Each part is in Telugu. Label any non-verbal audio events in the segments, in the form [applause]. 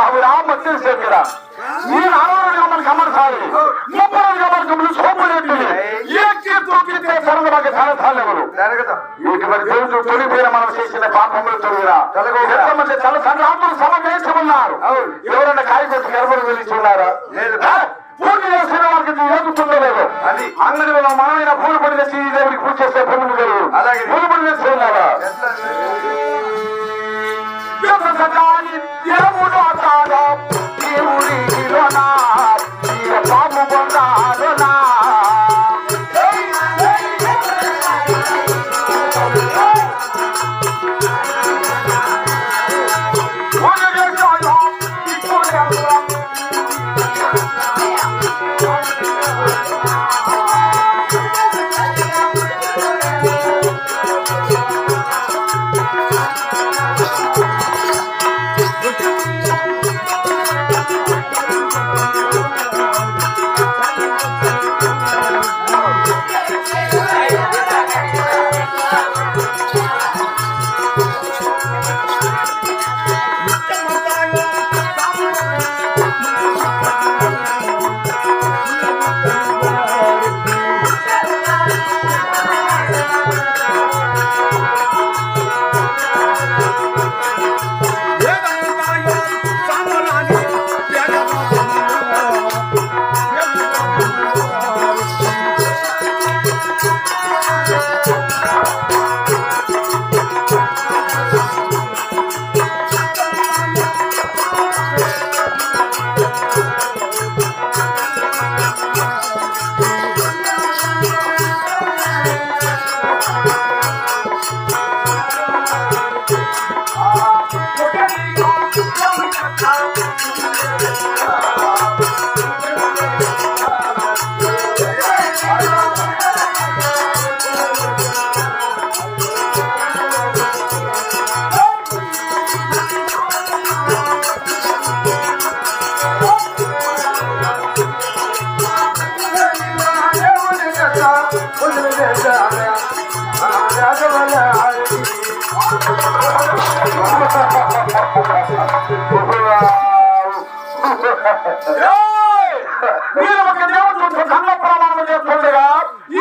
அவர் ஆபத்தில் சேர்க்கிறார் ஏன் அறுபது கமன் கமன் சாலை முப்பது கமன் கமன் మనం ఎవరన్నా కాయకొచ్చి గర్భం వెలిచి ఉన్నారా? పూర్తి చేసిన వారికి ఎదుగుతుందో లేదు అది. అంగడిలో మనమైన పూలు పడిన శ్రీదేవికి పూజ చేస్తే భూములు లేవు అలాగే. పూలు పడిన సదాని దేవుడు అతాడా దేవుడిలోనా మీరు ఒక దేవుడు కన్న ప్రమాణం చేస్తుండగా ఈ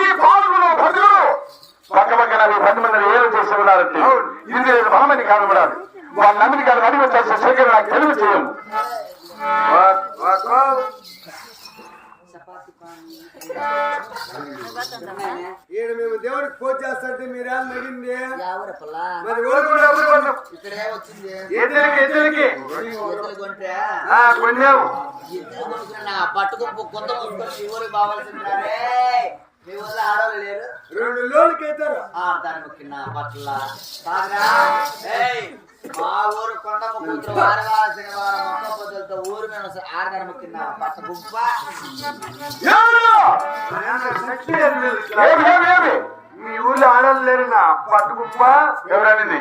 ఈడ మేము దేవుడికి పూజ చేస్తుంటే మీరేం నడింది. ఎవరు పిల్ల? మరి? ఇక్కడే కొనుక్కున్నా పట్టుకు కొంత ఊరికి బావాల్సిందే మీ ఊళ్ళో ఆడవాళ్ళు లేరు? రెండు లోన్కి అవుతారు. ఆ దాని బట్టల కాదురా ఏయ్ మా ఊరు కొండ కూతురు వారవారం శనివారం మొక్క పొద్దులతో ఊరు ఎద్దులు. ఏమి ఏమి ఏమి? మీ ఊళ్ళో ఆడలు లేరు నా పట్టుకుప్ప ఎవరనేది?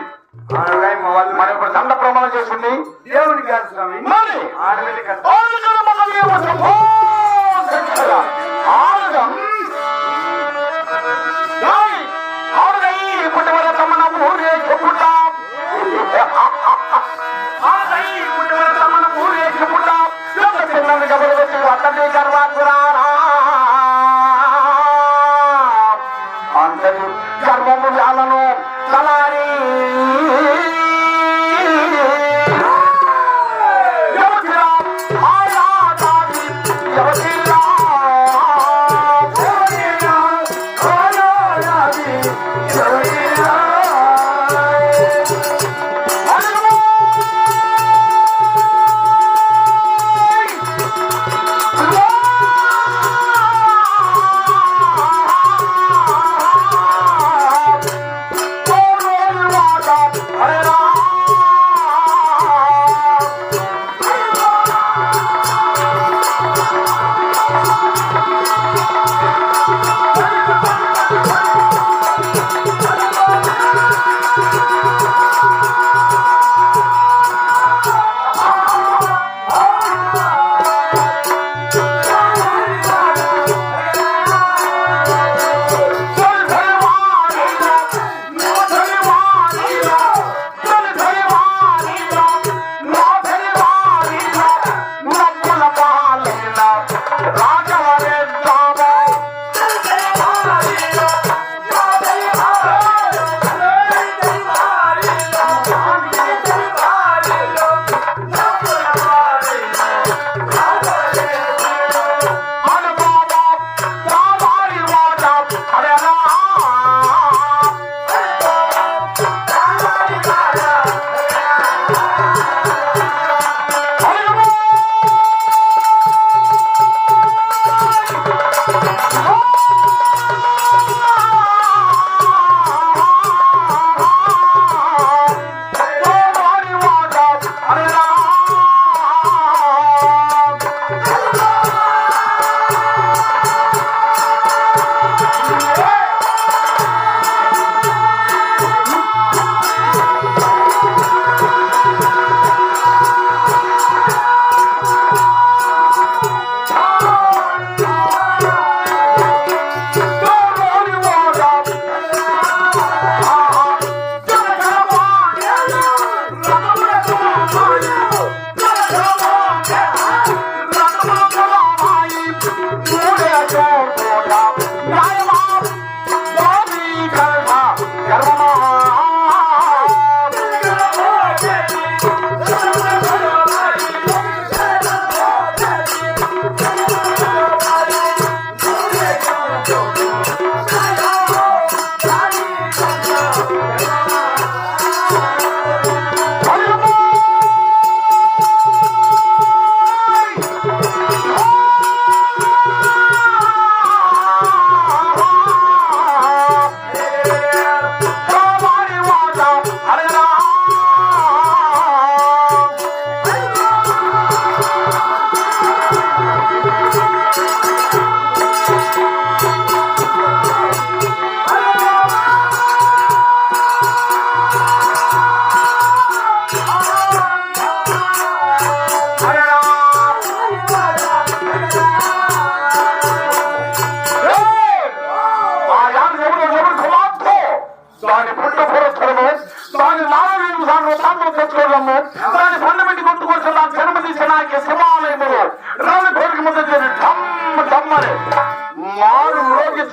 మనం ఇప్పుడు దండ ప్రమాణం చేసింది దేవుడికి కాదు స్వామి. మరి? కాదు. ఆరుగల వచ్చి అతడి గర్వాంగురారా.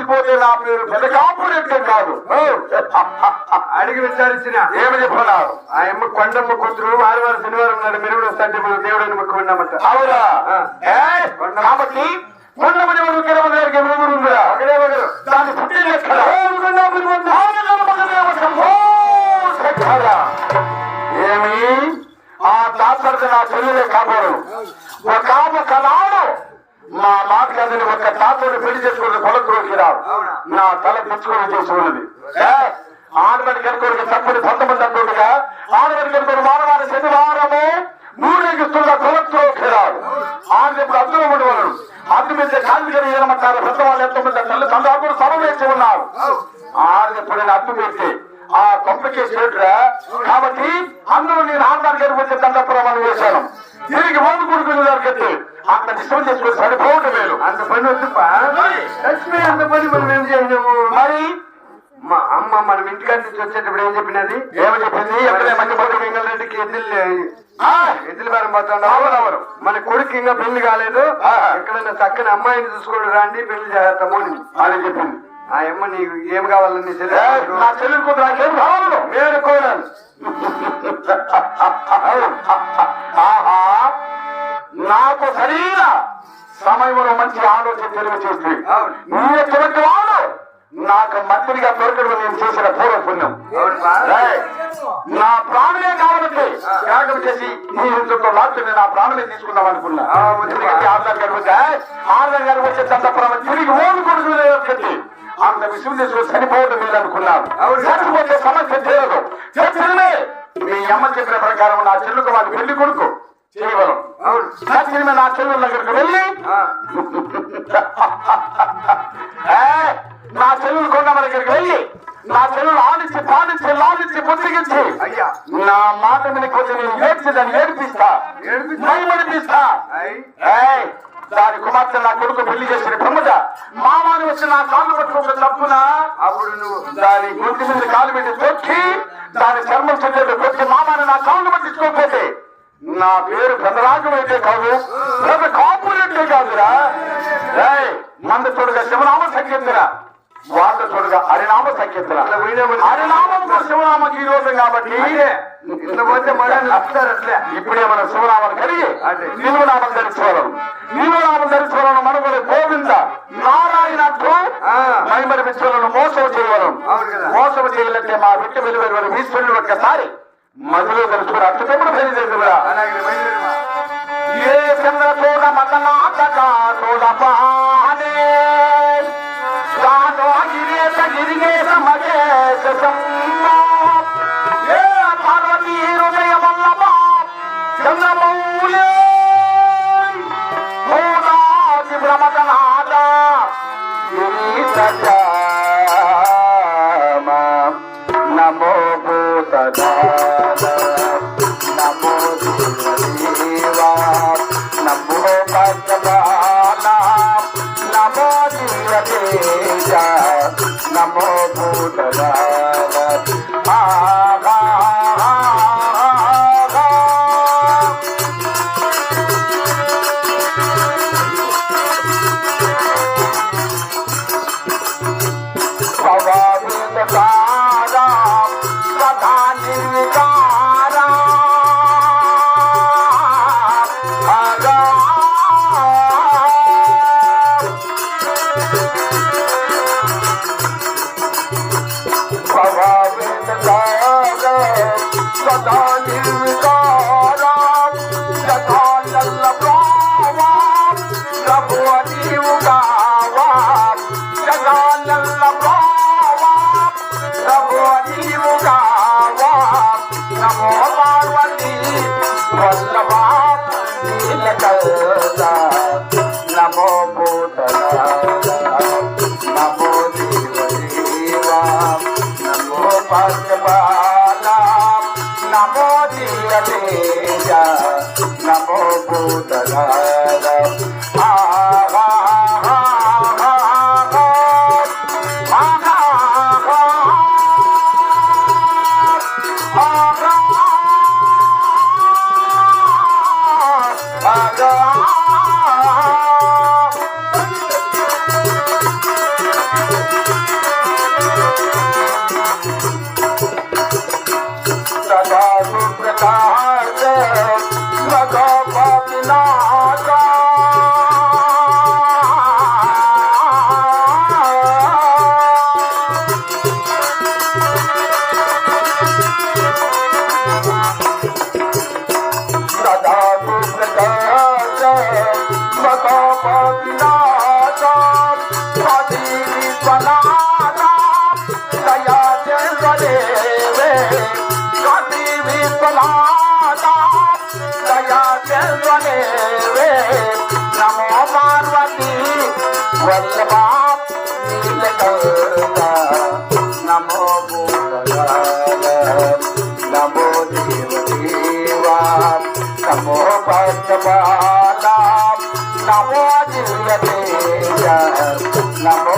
మ్రోగించిపోతే నా పేరు పెద్ద కాదు? అడిగి విచారించిన ఏమి చెప్పుకున్నారు ఆ అమ్మ కొండమ్మ కూతురు వారవారం శనివారం నాడు మెరుగుడు వస్తాంటే మనం మొక్కుకున్నామంట అవునా? ఏ? కాబట్టి కొండమని ఎవరు కిరమ గారికి ఎవరు ఉందిరా ఒకడే ఒకరు దాని పుట్టిన ఎక్కడ ఏమి? ఆ తాతడికి నా చెల్లెలే కాపాడు. ఒక ఒక నాడు మా మాటలని ఒక తాతని పెళ్ళి చేసుకుని కొలకులోకి రావు నా తల తెచ్చుకొని చేసి ఉన్నది. ఏ? ఆడబడి కనుకోడికి తప్పని పంతొమ్మిది అంటుండగా ఆడబడి కనుకొని వారవారి శనివారము మూడేగిస్తున్న కొలకులోకి రావు ఆడ ఇప్పుడు అర్థం ఉండవలను అర్థ మీద కాళ్ళు కలిగి ఏమంటారు పెద్దవాళ్ళు ఎంతమంది తల్లి తండ్రి సమవేసి ఉన్నారు. ఆరు ఎప్పుడైనా అర్థం పెడితే ఆ చేటురా కాబట్టి అందరూ నేను ఆడదాని గారికి వచ్చే దండపురం వేశాను. తిరిగి ముందు కొడుకుని దగ్గరికి అక్కడ డిస్టర్బ్ చేసుకుని సరిపోవటం మేలు అంత పని లక్ష్మి అంత పని మనం ఏం చేయలేము. మరి? మా అమ్మ మనం ఇంటికాడ నుంచి వచ్చేటప్పుడు ఏం చెప్పినది? ఏమని చెప్పింది? ఎక్కడే మంచి మంచి పడుతుంది రెడ్డికి ఎద్దులు ఎద్దుల బేరం పోతాడు. మన కొడుకు ఇంకా పెళ్ళి కాలేదు. ఎక్కడైనా చక్కని అమ్మాయిని చూసుకోండి రాండి పెళ్ళి చేస్తాము అని. అని చెప్పింది. ఆ అమ్మ నీకు ఏం కావాలని నా నాకేం కావాలి నేను కోరాను ఆహా! నాకు సరైన సమయంలో మంచి ఆలోచన తెలివి చేస్తే అవును. నీ ఎటువంటి వాడు? నాకు మంత్రిగా దొరకడం నేను చేసిన పూర్వ పుణ్యం. నా ప్రాణమే కావాలంటే త్యాగం చేసి నీ ఇంట్లో లాక్ని నా ప్రాణమే తీసుకుందాం అనుకున్నా. ఎందుకంటే ఆధార్ గారు వచ్చా ఆధార్ గారు వచ్చే దండపురం తిరిగి ఓడి కొడుకునే అంత విషయం చేసుకుని చనిపోవడం లేదు అనుకున్నాను అవును. చచ్చిపోతే సమస్య చెప్పింది మీ అమ్మ చెప్పిన ప్రకారం నా చెల్లుకు వాడి పెళ్ళి కొడుకు. చెల్లెల దగ్గరికి వెళ్ళి నా చెల్లెలు కొండమ్మ దగ్గరికి వెళ్ళి నా చెల్లెలు ఆడించి పాడించి లాడించి బుద్ధిగించి అయ్యా. నా మాట మీద కొంచెం నేను ఏడ్చి దాన్ని ఏడిపిస్తా. దాని కుమార్తె నా కొడుకు పెళ్ళి చేసిన ప్రముఖ మామాని వచ్చి నా కాళ్ళు పట్టుకోక తప్పున అప్పుడు నువ్వు దాని గుంటి మీద కాలు పెట్టి తొక్కి దాని చర్మం చెల్లెలు కొట్టి మామాని నా కాళ్ళు పట్టించుకోకపోతే నా పేరు పెద్దరాజు అయితే కాదు పెద్ద కాపురెడ్డి కాదురా. మంద చూడగా శివనామ సంకేతరా వాళ్ళ చూడగా హరినామ పోయినామని- హరినామంతో శివనామకి ఈ రోజు కాబట్టి అదే ఇంత పోతే మళ్ళీ [laughs] వస్తారు అట్లే ఇప్పుడే మన శివనామాలు కలిగి. నిలువనామం ధరించుకోవడం నిలువనామం ధరించుకోవడం మనకు గోవింద నారాయణ. మైమరి విశ్వలను మోసం కదా. మోసం చేయాలంటే మా విట్ట వెలువరి ఈశ్వరుడు ఒక్కసారి మధ్యలో తెలుసుకుని అత్యుతముడు బయలుదేరురా అలాగే బయలుదేరమా. అలాగే నమో I'm gonna Sadani Rika నమో భక్తబాల నమో నమో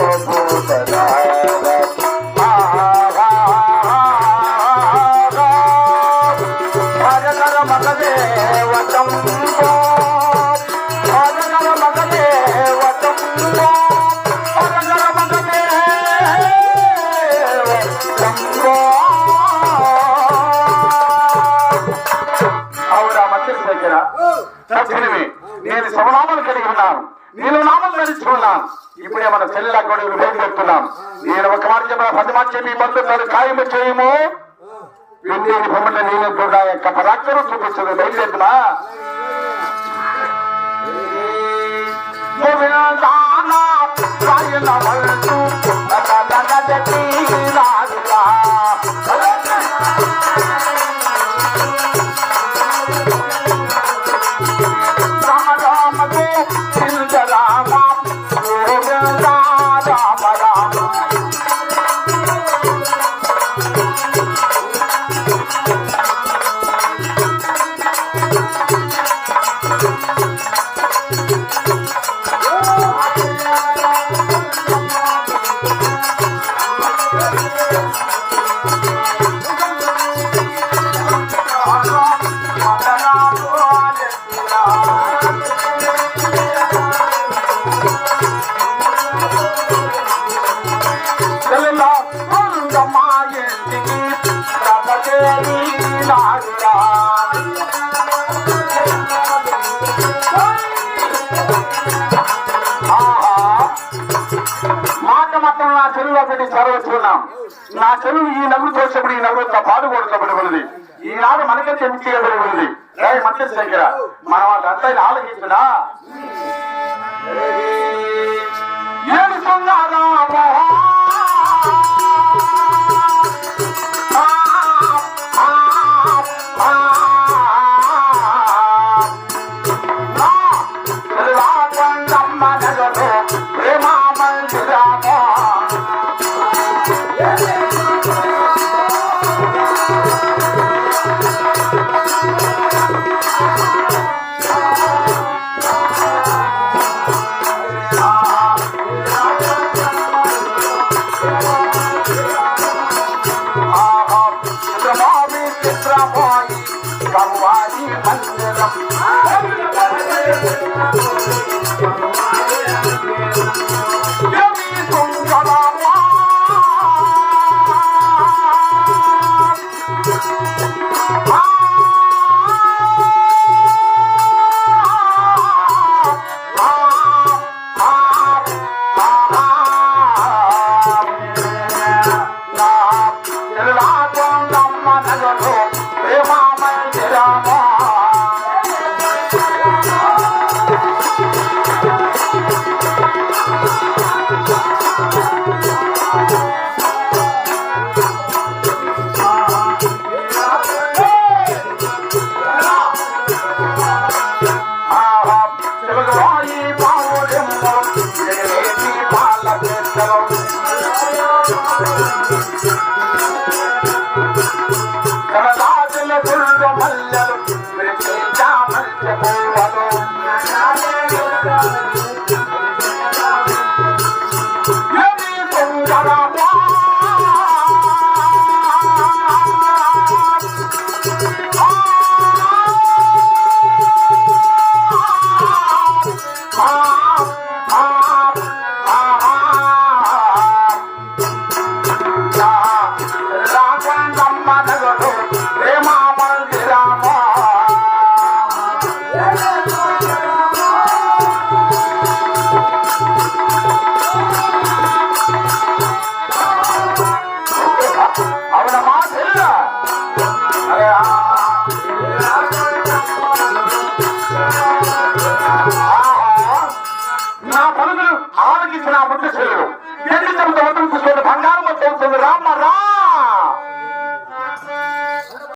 సత్యనివి నేను శవనామలు కలిగి ఉన్నాను నేను నామం ధరించి ఇప్పుడే మన చెల్లెల గొడవలు బయట చెప్తున్నాం నేను ఒక మాట చెప్పిన పది మాట చెప్పి బంధువులు ఖాయము చేయము వెండి బొమ్మల నేను కూడా యొక్క పరాక్రమం చూపిస్తుంది బయలుదేరుతున్నా గోవిందానా రాయల వల్లు మాత్రం పెట్టి చదవచ్చున్నాం నా చెరువు ఈ నగరు తోసినప్పుడు ఈ నగురు పాడుకోవడం ఉన్నది ఈనాడు మనకే ఎందుకు ఉన్నది మంత్రి దగ్గర మనం వాళ్ళంతా ఆలోచించడా ఏడు సంగారా 这个是一八